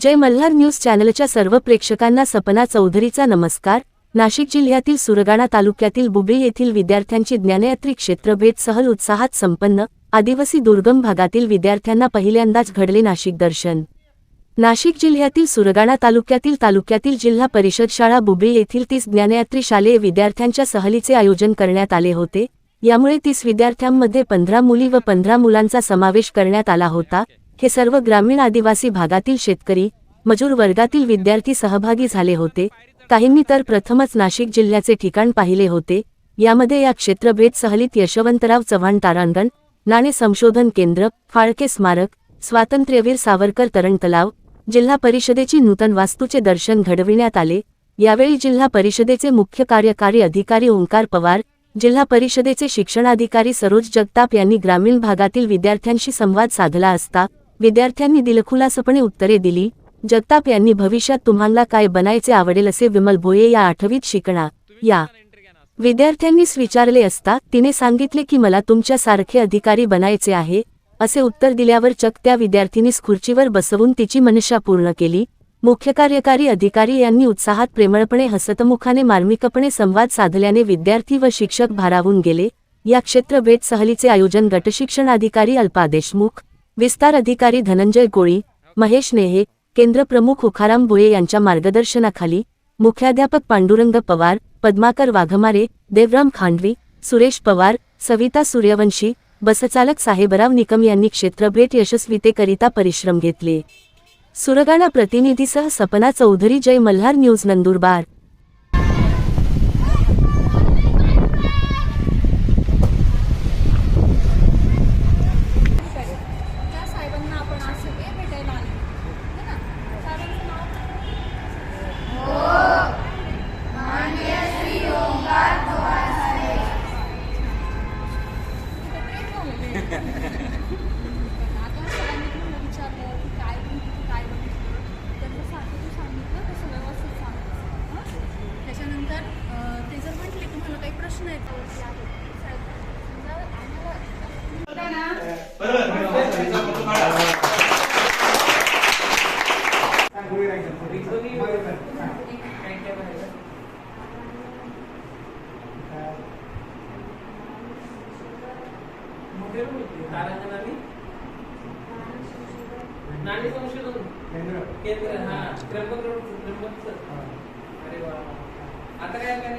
जय Malhar news चॅनलच्या सर्व प्रेक्षकांना सपना चौधरीचा नमस्कार. नाशिक जिल्ह्यातील सुरगाणा तालुक्यातील बुबळी येथील विद्यार्थ्यांची ज्ञानयात्री क्षेत्रभेद सहल उत्साहात संपन्न. आदिवासी दुर्गम भागातील विद्यार्थ्यांना पहिल्यांदाच घडले नाशिक दर्शन. नाशिक जिल्ह्यातील सुरगाणा तालुक्यातील तालुक्यातील जिल्हा परिषद शाळा बुबळी येथील तीस ज्ञानयात्री शालेय विद्यार्थ्यांच्या सहलीचे आयोजन करण्यात आले होते. यामुळे तीस विद्यार्थ्यांमध्ये पंधरा मुली व पंधरा मुलांचा समावेश करण्यात आला होता. हे सर्व ग्रामीण आदिवासी भागातील शेतकरी मजूर वर्गातील विद्यार्थी सहभागी झाले होते. काहींनी तर प्रथमच नाशिक जिल्ह्याचे ठिकाण पाहिले होते. यामध्ये या क्षेत्रभेद सहलीत यशवंतराव चव्हाण तारांगण नाणे संशोधन केंद्र फाळके स्मारक स्वातंत्र्यवीर सावरकर तरण तलाव जिल्हा परिषदेची नूतन वास्तूचे दर्शन घडविण्यात आले. यावेळी जिल्हा परिषदेचे मुख्य कार्यकारी अधिकारी ओंकार पवार जिल्हा परिषदेचे शिक्षणाधिकारी सरोज जगताप यांनी ग्रामीण भागातील विद्यार्थ्यांशी संवाद साधला असता विद्यार्थ्यांनी दिलखुलासपणे उत्तरे दिली. जगताप यांनी भविष्यात तुम्हाला काय बनायचे आवडेल असे विमल भोये या आठवीत शिकणा. या. विद्यार्थ्यांनीच विचारले असता तिने सांगितले की मला तुमच्यासारखे अधिकारी बनायचे आहे असे उत्तर दिल्यावर चक त्या विद्यार्थिनीस खुर्चीवर बसवून तिची मनशा पूर्ण केली. मुख्य कार्यकारी अधिकारी यांनी उत्साहात प्रेमळपणे हसतमुखाने मार्मिकपणे संवाद साधल्याने विद्यार्थी व शिक्षक भारावून गेले. या क्षेत्र भेट सहलीचे आयोजन गटशिक्षणाधिकारी अल्पा देशमुख विस्तार अधिकारी धनंजय गोळी महेश नेहे केंद्रप्रमुख उखाराम भुये यांच्या मार्गदर्शनाखाली मुख्याध्यापक पांडुरंग पवार पद्माकर वाघमारे देवराम खांडवी सुरेश पवार सविता सूर्यवंशी बसचालक साहेबराव निकम यांनी क्षेत्रभेट यशस्वीतेकरिता परिश्रम घेतले. सुरगाणा प्रतिनिधीसह सपना चौधरी जय मल्हार न्यूज नंदुरबार त्या साहेबांना आपण आज सगळे भेटायला आलो है ना साहेबांचं नाव आता सगळ्यांनी तुम्हाला विचारलं की काय बघितलं काय बघितलं तर जसं आता तू सांगितलं तसं व्यवस्थित सांगितलं हं? त्याच्यानंतर अं, ते जर म्हटले तुम्हाला काही प्रश्न आहेत. संशोधन केंद्र हा त्र्यंबक रोड अरे वा आता काय काय